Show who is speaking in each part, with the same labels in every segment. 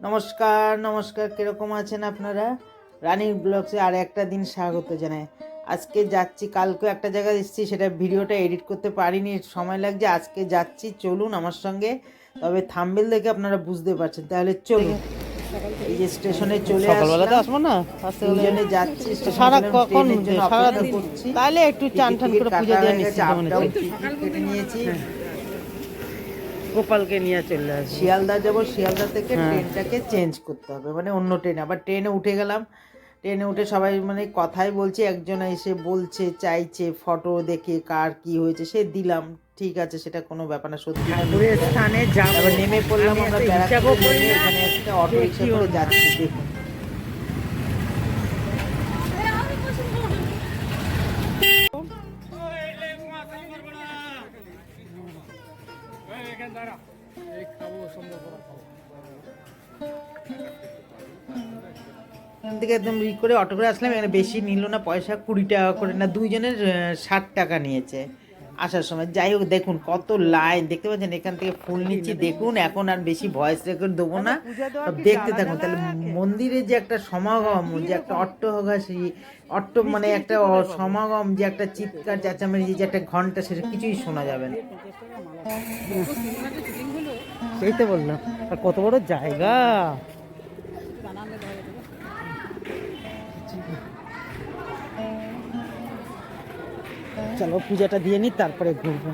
Speaker 1: নমস্কার নমস্কার। কীরকম আছেন আপনারা? রানিং ব্লগসে আর একটা দিন স্বাগত জানাই। আজকে যাচ্ছি কালকে একটা জায়গায় এসেছি সেটা ভিডিওটা এডিট করতে পারিনি সময় লাগছে। আজকে যাচ্ছি চলুন আমার সঙ্গে। তবে থাম্বেল দেখে আপনারা বুঝতে পারছেন। তাহলে চলুন। এই যে স্টেশনে চলে
Speaker 2: সকালবেলাতে আসব না?
Speaker 1: দুজনে যাচ্ছি
Speaker 2: সারা কখন সারা
Speaker 1: করছি।
Speaker 2: তাহলে একটু চান টান করে পুজো দিয়ে নিচ্ছি
Speaker 1: নিয়েছি।
Speaker 2: গোপালকে নিয়ে চলে আসি
Speaker 1: শিয়ালদা যাব শিয়ালদা থেকে
Speaker 2: হ্যাঁ।
Speaker 1: ট্রেনটাকে চেঞ্জ করতে হবে। মানে অন্য ট্রেনে আবার ট্রেনে উঠে গেলাম। ট্রেনে উঠে সবাই মানে কথাই বলছে একজন এসে বলছে চাইছে ফটো দেখে কার কি হয়েছে সে দিলাম ঠিক আছে সেটা কোনো ব্যাপার না সত্যি
Speaker 2: স্থানে যাব।
Speaker 1: নেমে পড়লাম
Speaker 2: আমি
Speaker 1: আমরা ব্যারাকপুরে এখানে একটা অটো রিক্সা করে। যাচ্ছি দেখুন। এখান থেকে একদম ই করে অটো করে আসলাম এখানে বেশি নিল না পয়সা কুড়ি টাকা করে না দুইজনের ষাট টাকা নিয়েছে আসার সময়। যাই হোক দেখুন কত লাইন দেখতে পাচ্ছেন এখান থেকে ফুল নিচ্ছি দেখুন এখন আর বেশি ভয়েস রেকর্ড দেবো না। সব দেখতে থাকুন তাহলে মন্দিরে যে একটা সমাগম যে একটা অট্টহাসি অট্ট মানে একটা সমাগম যে একটা চিৎকার চেঁচামেচি যে একটা ঘণ্টা সেটা কিছুই শোনা যাবে না।
Speaker 2: সেই তো বললাম আর কত বড় জায়গা। চলো, পূজাটা দিয়ে নি, তারপরে ঘুরবো।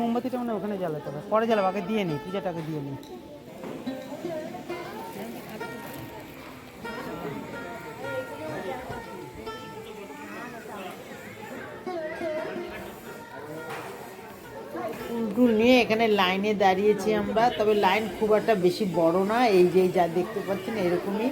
Speaker 2: মোমবাতিটা মানে ওখানে জ্বালাতে হবে। পরে জ্বালাবো, আগে দিয়ে নি পূজাটাকে দিয়ে নি।
Speaker 1: ফুলটুল নিয়ে এখানে লাইনে দাঁড়িয়েছি আমরা। তবে লাইন খুব একটা বেশি বড় না এই যে যা দেখতে পাচ্ছেন এরকমই।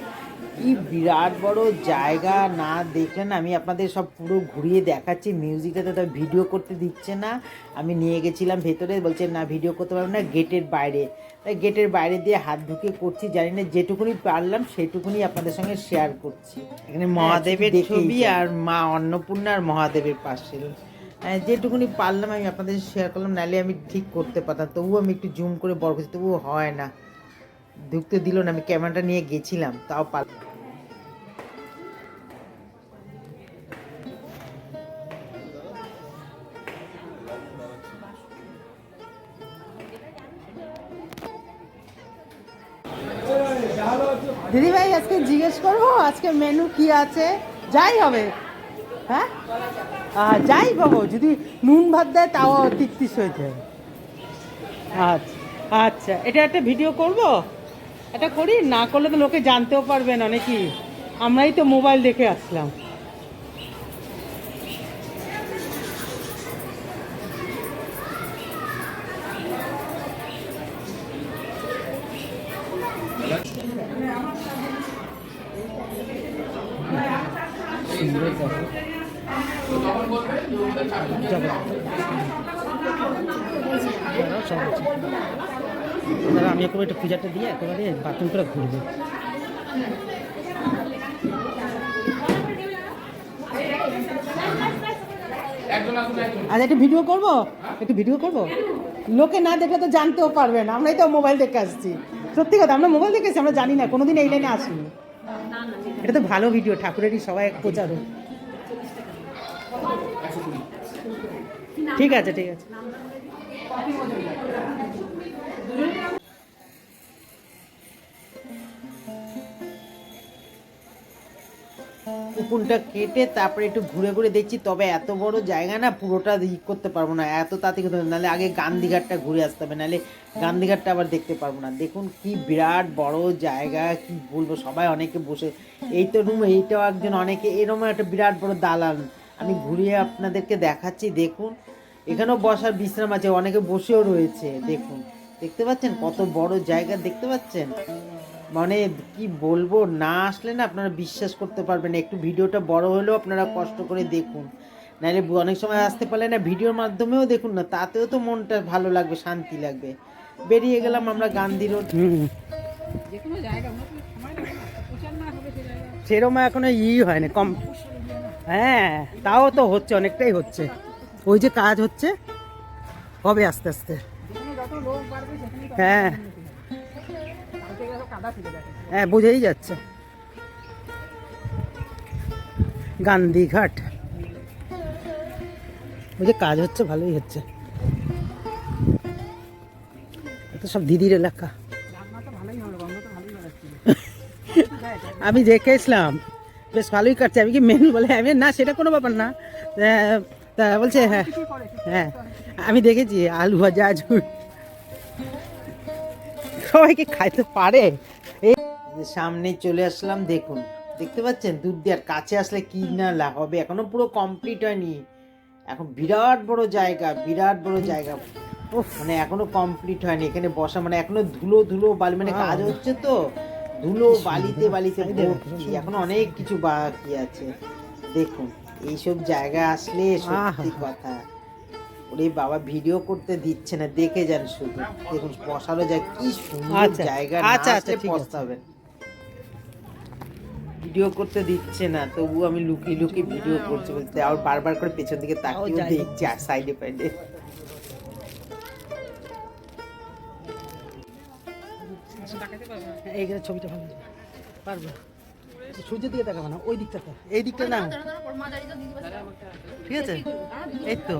Speaker 1: কি বিরাট বড় জায়গা না দেখলেন আমি আপনাদের সব পুরো ঘুরিয়ে দেখাচ্ছি। মিউজিকটাতে তো ভিডিও করতে দিচ্ছে না। আমি নিয়ে গেছিলাম ভেতরে বলছে না ভিডিও করতে পারব না গেটের বাইরে। তাই গেটের বাইরে দিয়ে হাত ঢুকে করছি জানি না যেটুকুনি পারলাম সেটুকুনি আপনাদের সঙ্গে শেয়ার করছি। এখানে মহাদেবের
Speaker 2: দেখেই
Speaker 1: ছবি আর মা অন্নপূর্ণা আর মহাদেবের পাশে হ্যাঁ, যেটুকুনি পারলাম আমি আপনাদের শেয়ার করলাম নাহলে আমি ঠিক করতে পারতাম। তবুও আমি একটু জুম করে বড় করছি তবুও হয় না। ঢুকতে দিল না, আমি ক্যামেরাটা নিয়ে গেছিলাম, তাও পারলাম
Speaker 2: দিদি ভাই আজকে জিজ্ঞেস করব, আজকে মেনু কি আছে? যাই হবে। হ্যাঁ? যাই পাবো যদি নুন ভাত দেয়, তাও তিকতিস হয়ে যায়। আচ্ছা আচ্ছা এটা একটা ভিডিও করব? এটা করি? না করলে তো লোকে জানতেও পারবেন অনেকেই আমরাই তো মোবাইল দেখে আসলাম। দাদা আমি একেবারে একটু পূজাটা দিয়ে একেবারে বাথরুম করে ঘুরবো। আচ্ছা একটু ভিডিও করব? একটু ভিডিও করব? লোকে না দেখলে তো জানতেও পারবে না। আমরাই তো মোবাইল দেখে আসছি। সত্যি কথা, আমরা মোবাইল দেখেছি আমরা জানি না, কোনোদিন এই লাইনে আসিনি। এটা তো ভালো ভিডিও ঠাকুরেরই সবাই প্রচার প্রচারও ঠিক আছে ঠিক আছে।
Speaker 1: কুকুনটা কেটে তারপরে একটু ঘুরে ঘুরে দেখছি, তবে এত বড় জায়গা না, পুরোটা ই করতে পারব না। এত তাড়াতাড়ি করতে পারব নাহলে আগে গান্ধীঘাটটা ঘুরে আসতে হবে, নাহলে গান্ধীঘাটটা আবার দেখতে পারব না। দেখুন কি বিরাট বড় জায়গা, কি বলব, সবাই অনেকে বসে, এই তো রুম, এইটাও একজন অনেকে এরকম একটা বিরাট বড় দালান। আমি ঘুরিয়ে আপনাদেরকে দেখাচ্ছি, দেখুন। এখানেও বসার বিশ্রাম আছে অনেকে বসেও রয়েছে দেখুন। দেখতে পাচ্ছেন কত বড় জায়গা দেখতে পাচ্ছেন? মানে কি বলব না আসলে না আপনারা বিশ্বাস করতে পারবেন একটু ভিডিওটা বড় হলেও আপনারা কষ্ট করে দেখুন। নাহলে অনেক সময় আসতে পারলে না ভিডিওর মাধ্যমেও দেখুন না তাতেও তো মনটা ভালো লাগবে শান্তি লাগবে। বেরিয়ে গেলাম আমরা গান্ধী রোড।
Speaker 3: জায়গা
Speaker 2: এখনও ই হয়নি কম হ্যাঁ তাও তো হচ্ছে অনেকটাই হচ্ছে। ওই যে কাজ হচ্ছে হবে আস্তে আস্তে। হ্যাঁ। হ্যাঁ বোঝাই যাচ্ছে। গান্ধীঘাট। ওই যে কাজ হচ্ছে ভালোই হচ্ছে। সব দিদির এলাকা। আমি দেখেছিলাম। বেশ ভালোই কাটছে। আমি কি মেন বলে আমি না সেটা কোনো ব্যাপার না। আহ, তা বলছে হ্যাঁ হ্যাঁ আমি দেখেছি আলু ভাজা ঝুল সবাই কি খাইতে পারে। এই
Speaker 1: সামনে চলে আসলাম দেখুন দেখতে পাচ্ছেন? দুধ দিয়ে কাছে আসলে কি না হবে? এখনও পুরো কমপ্লিট হয়নি। এখন বিরাট বড় জায়গা বিরাট বড় জায়গা।
Speaker 2: উফ,
Speaker 1: মানে এখনও কমপ্লিট হয়নি। এখানে বসা মানে এখনও ধুলো ধুলো বালি মানে
Speaker 2: হ্যাঁ।
Speaker 1: কাজ হচ্ছে তো। ধুলো বালিতে বালিতে এখনও অনেক কিছু বাকি আছে। দেখুন। এইসব জায়গা আসলে সত্যি কথা। ওরে বাবা ভিডিও করতে দিচ্ছে না দেখে যান শুধু। দেখুন বসারও যায় কি সুন্দর
Speaker 2: আচ্ছা,
Speaker 1: জায়গা
Speaker 2: আচ্ছা, আচ্ছা।
Speaker 1: পস্তাবেন ভিডিও করতে দিচ্ছে না তবু আমি লুকিয়ে লুকিয়ে ভিডিও করছি বলতে আর বারবার করে পেছন দিকে তাকিয়েও
Speaker 2: যাই।
Speaker 1: দেখছি আর সাইডে ফাইডে
Speaker 2: এইখানে ছবিটা ভালো। পারব? সূর্যের দিকে দেখাবো না ওই দিকটাতে। এই দিকটা না। ঠিক আছে? এই তো।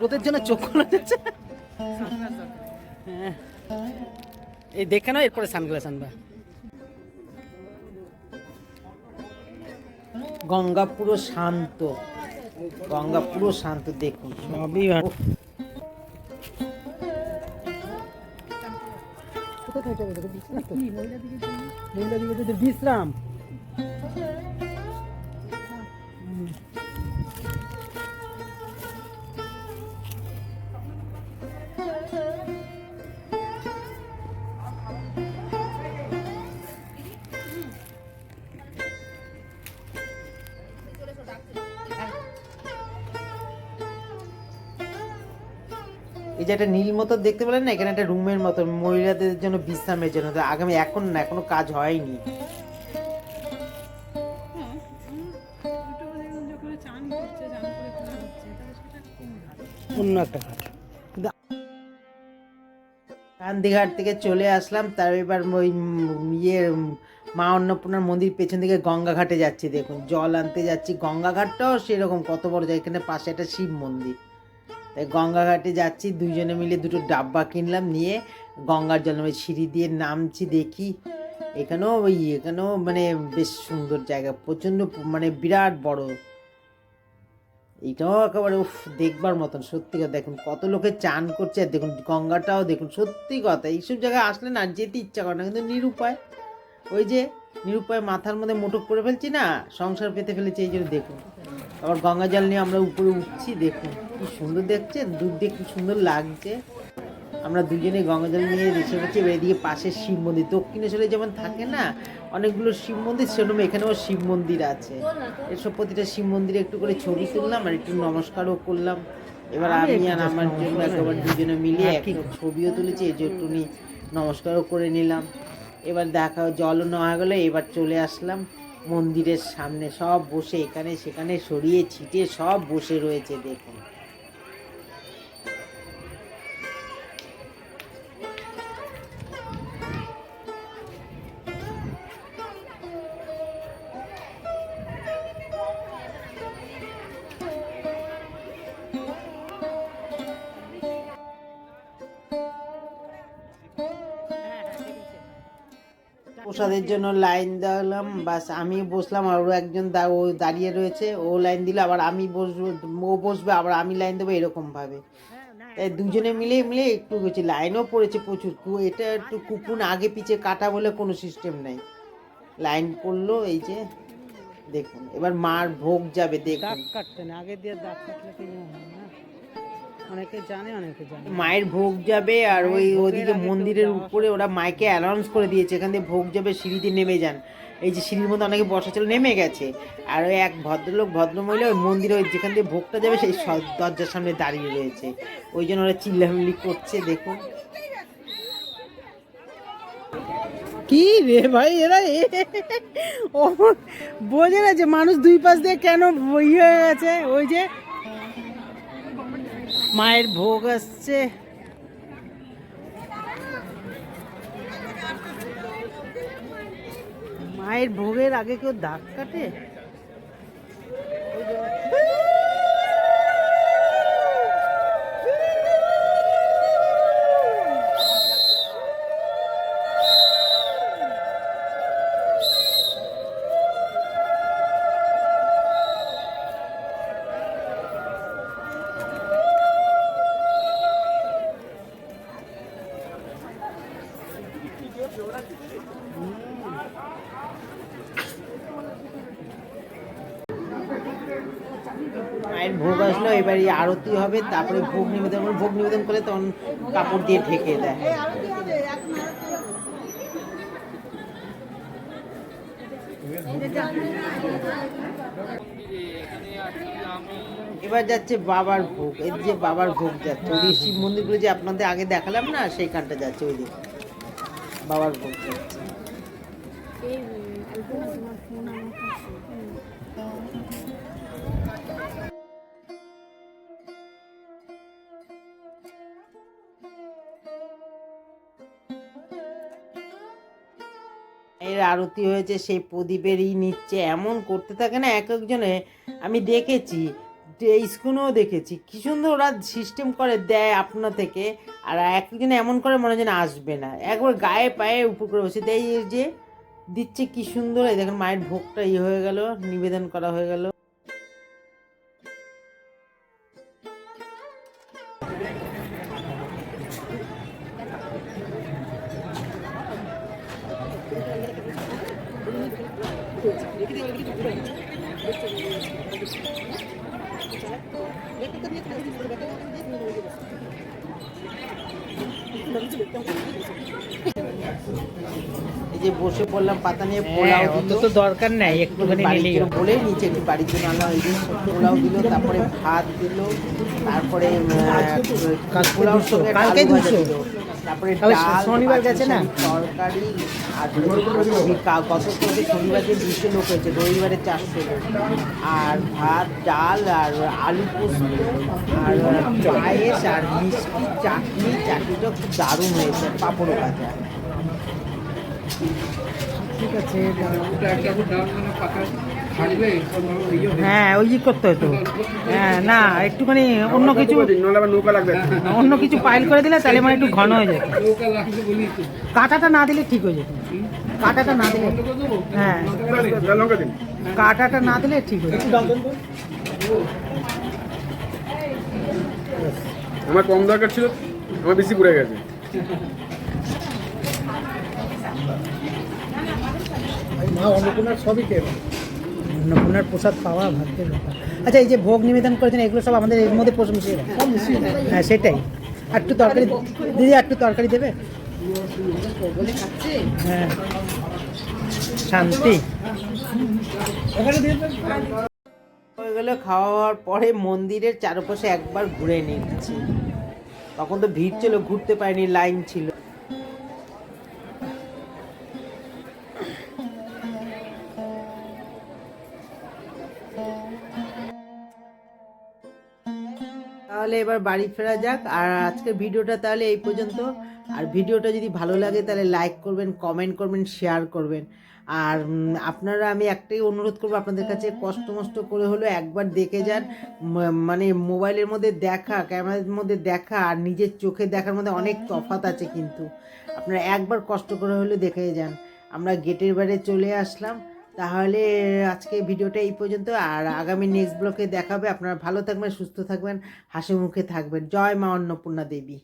Speaker 2: রোদের জন্য চোখ খোলা যাচ্ছে। হ্যাঁ। এই দেখে নাও এরপরে সানগ্লাস আনবা
Speaker 1: গঙ্গা পুরো শান্ত। গঙ্গা পুরো শান্ত দেখুন।
Speaker 2: সবই বিশ্রাম।
Speaker 1: এই যে একটা নীল মতো দেখতে পেলেন না এখানে একটা রুমের মতো মহিলাদের জন্য বিশ্রামের জন্য। আগামী এখন না এখনও কাজ হয়নি।
Speaker 2: অন্য একটা
Speaker 1: গান্ধীঘাট থেকে চলে আসলাম তার এবার ওই ইয়ে মা অন্নপূর্ণার মন্দির পেছন দিকে গঙ্গা ঘাটে যাচ্ছি দেখুন। জল আনতে যাচ্ছি। গঙ্গা ঘাটটাও সেরকম কত বড় জায়গা এখানে পাশে একটা শিব মন্দির। তাই গঙ্গাঘাটে যাচ্ছি দুজনে মিলে দুটো ডাব্বা কিনলাম, নিয়ে গঙ্গার জল সিঁড়ি দিয়ে নামছি দেখি। এখানেও ওই, এখানেও মানে বেশ সুন্দর জায়গা, প্রচণ্ড মানে বিরাট বড়। এইটাও একেবারে, উফ, দেখবার মতন, সত্যি কথা। দেখুন কত লোকে চান করছে, আর দেখুন গঙ্গাটাও, দেখুন সত্যি কথা। এইসব জায়গায় আসলে না যেতে ইচ্ছা করে না, কিন্তু নিরুপায়। ওই যে নিরুপায় মাথার মধ্যে মোটক করে ফেলছি না, সংসার পেতে ফেলেছি, এই জন্য দেখুন। আবার গঙ্গা জল নিয়ে আমরা উপরে উঠছি, দেখুন। কি সুন্দর দেখছেন দূর দিয়ে কি সুন্দর লাগছে। আমরা দুজনে গঙ্গা জল নিয়ে এসে গেছি এবার এদিকে পাশে শিব মন্দির দক্ষিণেশ্বরে যেমন থাকে না অনেকগুলো শিব মন্দির সেরকম এখানেও শিব মন্দির আছে। এসব প্রতিটা শিব মন্দিরে একটু করে ছবি তুললাম আর একটু নমস্কারও করলাম। এবার
Speaker 2: আমি
Speaker 1: আর আমার জন্য একেবারে। দুজনে মিলে
Speaker 2: হ্যাঁ,
Speaker 1: একটা। ছবিও তুলেছি এই যে একটুখানি নমস্কারও করে নিলাম। এবার দেখা জলও নেওয়া গেলো এবার চলে আসলাম মন্দিরের সামনে। সব বসে এখানে সেখানে সরিয়ে ছিটিয়ে সব বসে রয়েছে দেখুন। প্রসাদের জন্য লাইন দিলাম, বাস আমি বসলাম আর ও একজন দা- ও দাঁড়িয়ে রয়েছে, ও লাইন দিল, আবার আমি বসবো, ও বসবে, আবার আমি লাইন দেবো এরকমভাবে। তাই দুজনে মিলে মিলে একটু গেছি লাইনও পড়েছে প্রচুর এটা একটু কুকুন আগে পিছে কাটা বলে কোনো সিস্টেম নাই। লাইন পড়ল, এই যে, দেখুন, এবার মার ভোগ যাবে, দেখুন।
Speaker 2: অনেকে জানে অনেকে জানে
Speaker 1: মায়ের ভোগ যাবে আর ওই ওদিকে মন্দিরের উপরে ওরা মাইকে অ্যানাউন্স করে দিয়েছে। এখান থেকে ভোগ যাবে সিঁড়িতে নেমে যান। এই যে সিঁড়ির মধ্যে অনেকে বসা ছিল নেমে গেছে। আর ওই এক ভদ্রলোক ভদ্রমহিলা ওই মন্দিরে ওই যেখান দিয়ে ভোগটা যাবে সেই দরজার সামনে দাঁড়িয়ে রয়েছে। ওই জন্য ওরা চিল্লামিল্লি করছে দেখুন।
Speaker 2: কি রে ভাই এরা বোঝে না যে মানুষ দুই পাশ দিয়ে কেন ইয়ে হয়ে গেছে? ওই যে মায়ের ভোগ আসছে। মায়ের ভোগের আগে কেউ দাগ কাটে?
Speaker 1: মায়ের ভোগ আসলো এবার এই আরতি হবে তারপরে ভোগ নিবেদন করবে। ভোগ নিবেদন করলে তখন কাপড় দিয়ে ঢেকে দেয়। এবার যাচ্ছে বাবার ভোগ। এর যে বাবার ভোগ যাচ্ছে শিব মন্দিরগুলো যে আপনাদের আগে দেখালাম না সেইখানটা যাচ্ছে ওই দিকে। বাবার যাচ্ছে এর আরতি হয়েছে, সেই প্রদীপেরই নিচ্ছে, এমন করতে থাকে না, এক একজনে। আমি দেখেছি স্কুলেও দেখেছি। কী সুন্দর ওরা সিস্টেম করে, দেয় আপনা থেকে, আর একদিন এমন করে মনে হয় আসবে না। একবার গায়ে পায়ে উপর করে বসে দেয় যে, দিচ্ছে কী সুন্দর, এই দেখেন মায়ের ভোগটা ইয়ে হয়ে গেল, নিবেদন করা হয়ে গেল। এই যে বসে পড়লাম পাতা নিয়ে পোলাও
Speaker 2: হ্যাঁ, অত
Speaker 1: দিল
Speaker 2: তো দরকার নাই একটুখানি নিলেই
Speaker 1: বলে নিচে একটু বাড়ির জন্য আনলাম এই যে পোলাও দিল তারপরে ভাত দিল তারপরে উম,
Speaker 2: কালকে দুশো,
Speaker 1: তারপরে
Speaker 2: শনিবার গেছে না?
Speaker 1: কা- গত থেকে শনিবার যে দুশো লোক হয়েছে রবিবারে চারশো লোক। আর ভাত ডাল আর আলু পোস্ত আর পায়েস আর মিষ্টি চাটনি চাটনিটা খুব দারুণ হয়েছে পাঁপড় ভাজা।
Speaker 2: ঠিক আছে হ্যাঁ ওই ই করতে হতো। হ্যাঁ না একটুখানি অন্য কিছু
Speaker 3: নৌকা লাগবে
Speaker 2: অন্য কিছু পাইল করে দিলে তাহলে মানে একটু ঘন হয়ে যেত। কাঁটাটা না দিলে ঠিক হয়ে যেত। কাঁটাটা না দিলে হ্যাঁ। কাঁটাটা না দিলে ঠিক হয়ে যেত।
Speaker 3: আমার কম দরকার ছিল আমার বেশি পড়ে গেছে। মা অন্নপূর্ণার সবই খেয়ে
Speaker 2: অন্নপূর্ণার প্রসাদ পাওয়া ভাগ্যের ব্যাপার। আচ্ছা এই যে ভোগ নিবেদন করেছেন এগুলো সব আমাদের এর মধ্যে প্রশংসা হ্যাঁ সেটাই। আর একটু তরকারি দিদি একটু তরকারি দেবে? হ্যাঁ। শান্তি।
Speaker 1: হয়ে গেলে খাওয়া হওয়ার পরে মন্দিরের চারপাশে একবার ঘুরে নিচ্ছি তখন তো ভিড় ছিল ঘুরতে পারিনি লাইন ছিল। তাহলে এবার বাড়ি ফেরা যাক। আর আজকের ভিডিওটা তাহলে এই পর্যন্ত। আর ভিডিওটা যদি ভালো লাগে তাহলে লাইক করবেন কমেন্ট করবেন শেয়ার করবেন। আর আপনারা আমি একটাই অনুরোধ করব আপনাদের কাছে, কষ্ট মষ্ট করে হলেও একবার দেখে যান। মানে মোবাইলের মধ্যে দেখা, ক্যামেরার মধ্যে দেখা আর নিজের চোখে দেখার মধ্যে অনেক তফাৎ আছে কিন্তু। আপনারা একবার কষ্ট করে হলেও দেখে যান। আমরা গেটের বাইরে চলে আসলাম। তাহলে আজকে ভিডিওটা এই পর্যন্ত। আর আগামী নেক্সট ব্লকে দেখাবে। আপনারা ভালো থাকবেন, সুস্থ থাকবেন হাসি মুখে থাকবেন। জয় মা অন্নপূর্ণা দেবী।